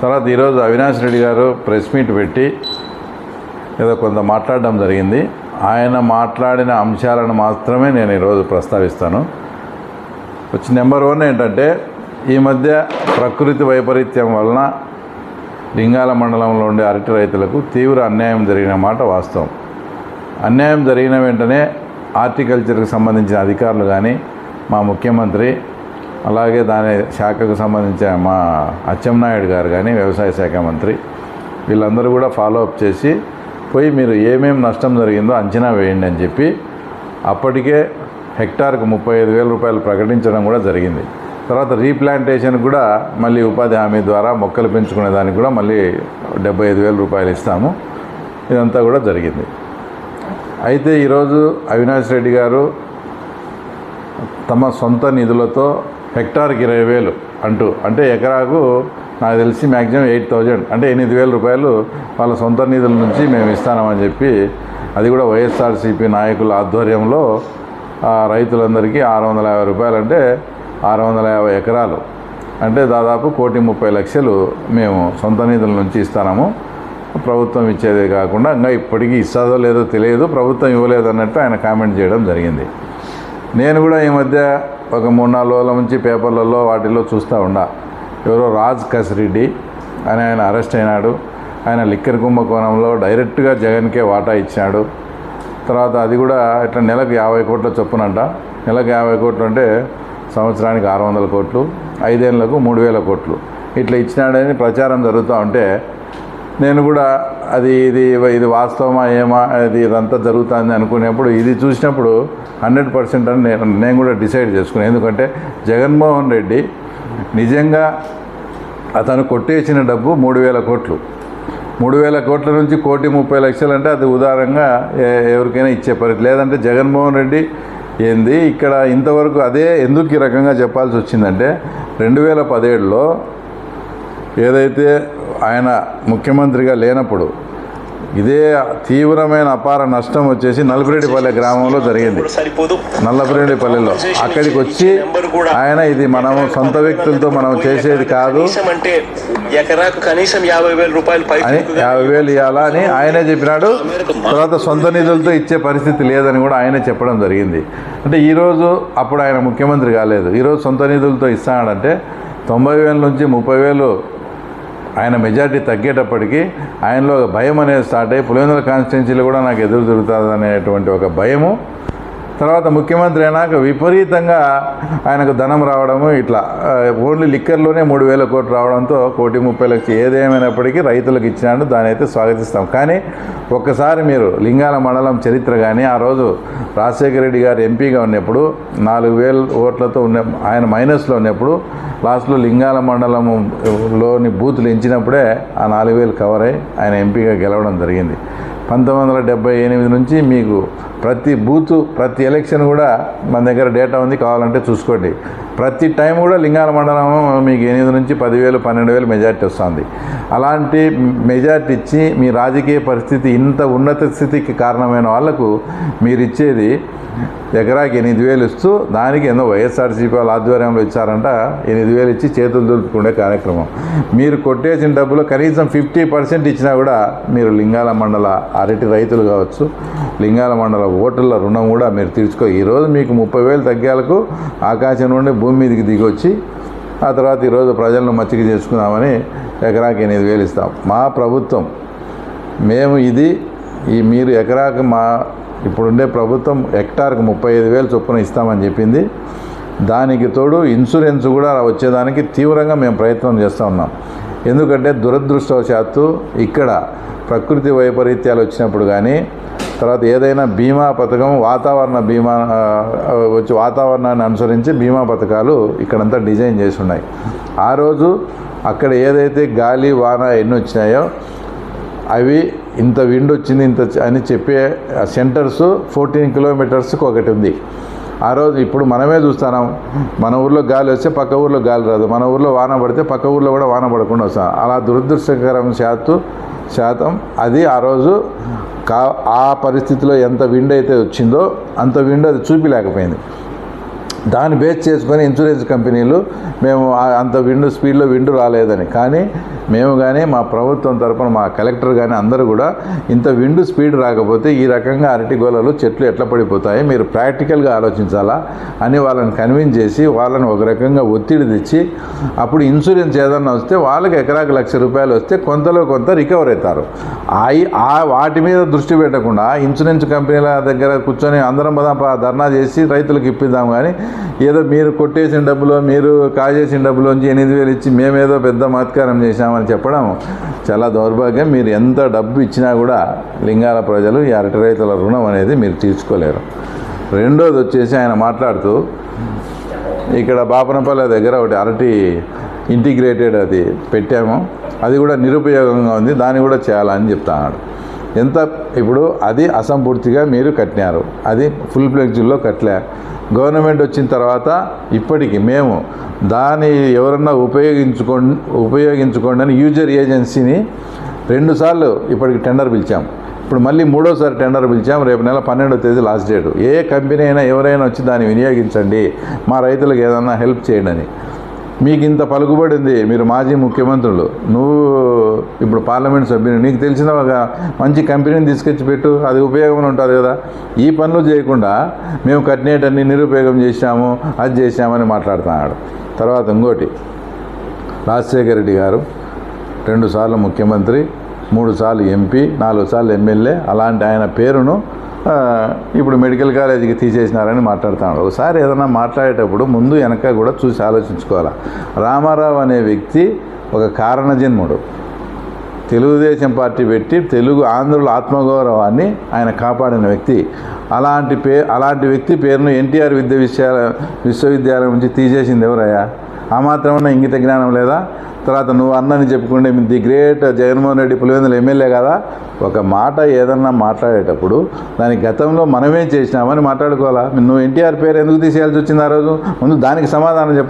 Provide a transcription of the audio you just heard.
తర్వాత ఈరోజు అవినాష్ రెడ్డి గారు ప్రెస్ మీట్ పెట్టి ఏదో కొంత మాట్లాడడం జరిగింది. ఆయన మాట్లాడిన అంశాలను మాత్రమే నేను ఈరోజు ప్రస్తావిస్తాను. వచ్చి నెంబర్ వన్ ఏంటంటే ఈ మధ్య ప్రకృతి వైపరీత్యం వలన లింగాల మండలంలో ఉండే అరటి రైతులకు తీవ్ర అన్యాయం జరిగిన మాట వాస్తవం. అన్యాయం జరిగిన వెంటనే హార్టికల్చర్కి సంబంధించిన అధికారులు కానీ మా ముఖ్యమంత్రి అలాగే దాని శాఖకు సంబంధించిన మా అచ్చెన్నాయుడు గారు కానీ వ్యవసాయ శాఖ మంత్రి వీళ్ళందరూ కూడా ఫాలో అప్ చేసి పోయి మీరు ఏమేమి నష్టం జరిగిందో అంచనా వేయండి అని చెప్పి అప్పటికే హెక్టార్కు ముప్పై ఐదు వేల రూపాయలు ప్రకటించడం కూడా జరిగింది. తర్వాత రీప్లాంటేషన్ కూడా మళ్ళీ ఉపాధి హామీ ద్వారా మొక్కలు పెంచుకునే దానికి కూడా మళ్ళీ డెబ్బై ఐదు వేల రూపాయలు ఇస్తాము. ఇదంతా కూడా జరిగింది. అయితే ఈరోజు అవినాష్ రెడ్డి గారు తమ సొంత నిధులతో హెక్టార్కి ఇరవై వేలు అంటూ. అంటే ఎకరాకు నాకు తెలిసి మ్యాక్సిమం ఎయిట్ థౌజండ్. అంటే ఎనిమిది వేల రూపాయలు వాళ్ళ సొంత నిధుల నుంచి మేము ఇస్తామని చెప్పి అది కూడా వైఎస్ఆర్సీపీ నాయకుల ఆధ్వర్యంలో రైతులందరికీ ఆరు వందల యాభై రూపాయలు అంటే ఆరు వందల యాభై ఎకరాలు. అంటే దాదాపు కోటి ముప్పై లక్షలు మేము సొంత నిధుల నుంచి ఇస్తాము ప్రభుత్వం ఇచ్చేదే కాకుండా ఇంకా ఇప్పటికీ ఇస్తుందో లేదో తెలియదు ప్రభుత్వం ఇవ్వలేదు అన్నట్టు ఆయన కామెంట్ చేయడం జరిగింది. నేను కూడా ఈ మధ్య ఒక మూడు నాలుగు రోజుల నుంచి పేపర్లలో వాటిల్లో చూస్తూ ఉండా. ఎవరో రాజ్ కసిరెడ్డి అని ఆయన అరెస్ట్ అయినాడు. ఆయన లిక్కర్ కుంభకోణంలో డైరెక్ట్గా జగన్కే వాటా ఇచ్చాడు తర్వాత అది కూడా ఇట్లా నెలకు యాభై కోట్ల చొప్పునంట. నెలకు యాభై కోట్లు అంటే సంవత్సరానికి ఆరు వందల కోట్లు ఐదేళ్ళకు మూడు వేల కోట్లు. ఇట్లా ఇచ్చినాడని ప్రచారం జరుగుతూ ఉంటే నేను కూడా అది ఇది ఇది వాస్తవమా ఏమా అది ఇదంతా జరుగుతుంది అనుకునేప్పుడు ఇది చూసినప్పుడు హండ్రెడ్ పర్సెంట్ అని నేను నేను కూడా డిసైడ్ చేసుకున్నాను ఎందుకంటే జగన్మోహన్ రెడ్డి నిజంగా అతను కొట్టేసిన డబ్బు మూడు వేల కోట్లు. మూడు వేల కోట్ల నుంచి కోటి ముప్పై లక్షలు అంటే అది ఉదారంగా ఎవరికైనా ఇచ్చే పరిస్థితి లేదంటే జగన్మోహన్ రెడ్డి ఏంది? ఇక్కడ ఇంతవరకు అదే ఎందుకు ఈ రకంగా చెప్పాల్సి వచ్చిందంటే రెండు వేల పదిహేడులో ఏదైతే ఆయన ముఖ్యమంత్రిగా లేనప్పుడు ఇదే తీవ్రమైన అపార నష్టం వచ్చేసి నల్లపిరెడ్డిపల్లె గ్రామంలో జరిగింది. నల్లపిరెడ్డిపల్లెలో అక్కడికి వచ్చి ఆయన ఇది మనం సొంత వ్యక్తులతో మనం చేసేది కాదు. కనీసం అంటే ఎకరాకు కనీసం యాభై వేల రూపాయలు అని యాభై వేలు ఇవ్వాలా అని ఆయనే చెప్పినాడు. తర్వాత సొంత నిధులతో ఇచ్చే పరిస్థితి లేదని కూడా ఆయనే చెప్పడం జరిగింది. అంటే ఈరోజు అప్పుడు ఆయన ముఖ్యమంత్రి కాలేదు. ఈరోజు సొంత నిధులతో ఇస్తాడంటే తొంభై వేల నుంచి ముప్పై వేలు ఆయన మెజార్టీ తగ్గేటప్పటికీ ఆయనలో ఒక భయం అనేది స్టార్ట్ అయ్యి పులివెందుల కాన్స్టిట్యున్సీలో కూడా నాకు ఎదురు దొరుకుతుంది అనేటువంటి ఒక భయము తర్వాత ముఖ్యమంత్రి అయినాక విపరీతంగా ఆయనకు ధనం రావడము ఇట్లా ఓన్లీ లిక్కర్లోనే మూడు వేల కోట్లు రావడంతో కోటి ముప్పై లక్షలు ఏదేమైనప్పటికీ రైతులకు ఇచ్చినాడు దాని అయితే స్వాగతిస్తాం. కానీ ఒక్కసారి మీరు లింగాల మండలం చరిత్ర కానీ ఆ రోజు రాజశేఖర రెడ్డి గారు ఎంపీగా ఉన్నప్పుడు నాలుగు వేల ఓట్లతో ఉన్న ఆయన మైనస్లో ఉన్నప్పుడు లాస్ట్లో లింగాల మండలంలోని బూతులు ఎంచినప్పుడే ఆ నాలుగు వేలు కవర్ అయ్యి ఆయన ఎంపీగా గెలవడం జరిగింది. పంతొమ్మిది వందల డెబ్బై ఎనిమిది నుంచి మీకు ప్రతి బూత్ ప్రతి ఎలక్షన్ కూడా మన దగ్గర డేటా ఉంది కావాలంటే చూసుకోండి. ప్రతి టైం కూడా లింగాల మండలం మీకు ఎనిమిది నుంచి పదివేలు పన్నెండు వేలు మెజార్టీ వస్తుంది. అలాంటి మెజార్టీ ఇచ్చి మీ రాజకీయ పరిస్థితి ఇంత ఉన్నత స్థితికి కారణమైన వాళ్ళకు మీరు ఇచ్చేది ఎకరాకి ఎనిమిది వేలు ఇస్తూ దానికి ఏదో వైఎస్ఆర్సీపీ వాళ్ళ ఆధ్వర్యంలో ఇచ్చారంట ఎనిమిది వేలు ఇచ్చి చేతులు దులుపుకునే కార్యక్రమం. మీరు కొట్టేసిన డబ్బులు కనీసం ఫిఫ్టీ పర్సెంట్ ఇచ్చినా కూడా మీరు లింగాల మండల అరటి రైతులు కావచ్చు లింగాల మండల ఓటర్ల రుణం కూడా మీరు తీర్చుకో ఈరోజు మీకు ముప్పై వేలు తగ్గేలకు ఆకాశం నుండి భూమి మీదకి దిగొచ్చి ఆ తర్వాత ఈరోజు ప్రజలను మచ్చిక చేసుకుందామని ఎకరాకి ఎనిమిది వేలు ఇస్తాం. మా ప్రభుత్వం మేము ఇది ఈ మీరు ఎకరాకు మా ఇప్పుడుండే ప్రభుత్వం హెక్టార్కి ముప్పై ఐదు వేలు చొప్పున ఇస్తామని చెప్పింది. దానికి తోడు ఇన్సూరెన్స్ కూడా వచ్చేదానికి తీవ్రంగా మేము ప్రయత్నం చేస్తూ ఉన్నాం. ఎందుకంటే దురదృష్టవశాత్తు ఇక్కడ ప్రకృతి వైపరీత్యాలు వచ్చినప్పుడు కానీ తర్వాత ఏదైనా బీమా పథకం వాతావరణ బీమా వచ్చి వాతావరణాన్ని అనుసరించి బీమా పథకాలు ఇక్కడంతా డిజైన్ చేసి ఉన్నాయి ఆ రోజు అక్కడ ఏదైతే గాలి వాన ఎన్ని వచ్చినాయో అవి ఇంత విండ్ వచ్చింది ఇంత అని చెప్పే సెంటర్స్ ఫోర్టీన్ కిలోమీటర్స్కి ఒకటి ఉంది. ఆ రోజు ఇప్పుడు మనమే చూస్తున్నాం. మన ఊర్లో గాలి వస్తే పక్క ఊర్లో గాలి రాదు. మన ఊర్లో వాన పడితే పక్క ఊర్లో కూడా వాన పడకుండా వస్తాం. అలా దురదృష్టకరం శాతం శాతం అది ఆ రోజు కా ఆ పరిస్థితిలో ఎంత విండ్ అయితే వచ్చిందో అంత విండ్ అది చూపిలేకపోయింది. దాన్ని బేస్ చేసుకొని ఇన్సూరెన్స్ కంపెనీలు మేము అంత విండు స్పీడ్లో విండు రాలేదని. కానీ మేము కానీ మా ప్రభుత్వం తరపున మా కలెక్టర్ కానీ అందరూ కూడా ఇంత విండు స్పీడ్ రాకపోతే ఈ రకంగా అరటి గోళలు చెట్లు ఎట్లా పడిపోతాయి? మీరు ప్రాక్టికల్గా ఆలోచించాలా? అని వాళ్ళని కన్విన్స్ చేసి వాళ్ళని ఒక రకంగా ఒత్తిడి తెచ్చి అప్పుడు ఇన్సూరెన్స్ ఏదన్నా వస్తే వాళ్ళకి ఎకరాకు లక్ష రూపాయలు వస్తే కొంతలో కొంత రికవర్ అవుతారు. ఆ- ఆ వాటి మీద దృష్టి పెట్టకుండా ఇన్సూరెన్స్ కంపెనీల దగ్గర కూర్చొని అందరం ధర్నా చేసి రైతులకు ఇప్పిద్దాం కానీ ఏదో మీరు కొట్టేసిన డబ్బులు మీరు కాజేసిన డబ్బులోంచి ఎనిమిది వేలు ఇచ్చి మేమేదో పెద్ద మత్కారం చేశామని చెప్పడం చాలా దౌర్భాగ్యం. మీరు ఎంత డబ్బు ఇచ్చినా కూడా లింగాల ప్రజలు ఈ అరటి రైతుల రుణం అనేది మీరు తీర్చుకోలేరు. రెండోది వచ్చేసి ఆయన మాట్లాడుతూ ఇక్కడ బాపనపల్లె దగ్గర ఒకటి అరటి ఇంటిగ్రేటెడ్ అది పెట్టాము. అది కూడా నిరుపయోగంగా ఉంది దాన్ని కూడా చేయాలని చెప్తాడు. ఎంత ఇప్పుడు అది అసంపూర్తిగా మీరు కట్టినారు. అది ఫుల్ ఫ్లెక్జ్లో కట్టలే. గవర్నమెంట్ వచ్చిన తర్వాత ఇప్పటికి మేము దాన్ని ఎవరన్నా ఉపయోగించుకో ఉపయోగించుకోండి అని యూజర్ ఏజెన్సీని రెండుసార్లు ఇప్పటికి టెండర్ పిలిచాం. ఇప్పుడు మళ్ళీ మూడోసారి టెండర్ పిలిచాం. రేపు నెల పన్నెండో తేదీ లాస్ట్ డేట్ ఏ కంపెనీ అయినా ఎవరైనా వచ్చి దాన్ని వినియోగించండి. మా రైతులకు ఏదన్నా హెల్ప్ చేయండి అని. మీకు ఇంత పలుకుబడి ఉంది మీరు మాజీ ముఖ్యమంత్రులు. నువ్వు ఇప్పుడు పార్లమెంట్ సభ్యుని నీకు తెలిసిన ఒక మంచి కంపెనీని తీసుకొచ్చి పెట్టు అది ఉపయోగం ఉంటుంది కదా. ఈ పనులు చేయకుండా మేము కట్టినేటన్ని నిరుపయోగం చేశాము అది చేశామని మాట్లాడుతున్నాడు. తర్వాత ఇంకోటి రాజశేఖర రెడ్డి గారు రెండుసార్లు ముఖ్యమంత్రి మూడు సార్లు ఎంపీ నాలుగు సార్లు ఎమ్మెల్యే అలాంటి ఆయన పేరును ఇప్పుడు మెడికల్ కాలేజీకి తీసేసినారని మాట్లాడుతున్నాడు ఒకసారి ఏదైనా మాట్లాడేటప్పుడు ముందు వెనక కూడా చూసి ఆలోచించుకోవాలి? రామారావు అనే వ్యక్తి ఒక కారణజన్ముడు. తెలుగుదేశం పార్టీ పెట్టి తెలుగు ఆంధ్రుల ఆత్మగౌరవాన్ని ఆయన కాపాడిన వ్యక్తి. అలాంటి పే అలాంటి వ్యక్తి పేరును ఎన్టీఆర్ విద్య విశ్వ విశ్వవిద్యాలయం నుంచి తీసేసింది ఎవరయ్యా? ఆ మాత్రమన్నా ఇంగిత జ్ఞానం లేదా? తర్వాత నువ్వు అన్నని చెప్పుకుంటే the great Jaganmohan Reddy Pulivendula MLA కదా? ఒక మాట ఏదన్నా మాట్లాడేటప్పుడు దాని గతంలో మనమే చేసినామని మాట్లాడుకోవాలా? నువ్వు ఎన్టీఆర్ పేరు ఎందుకు తీసేయాల్సి వచ్చింది ఆ రోజు? ముందు దానికి సమాధానం చెప్పాలి?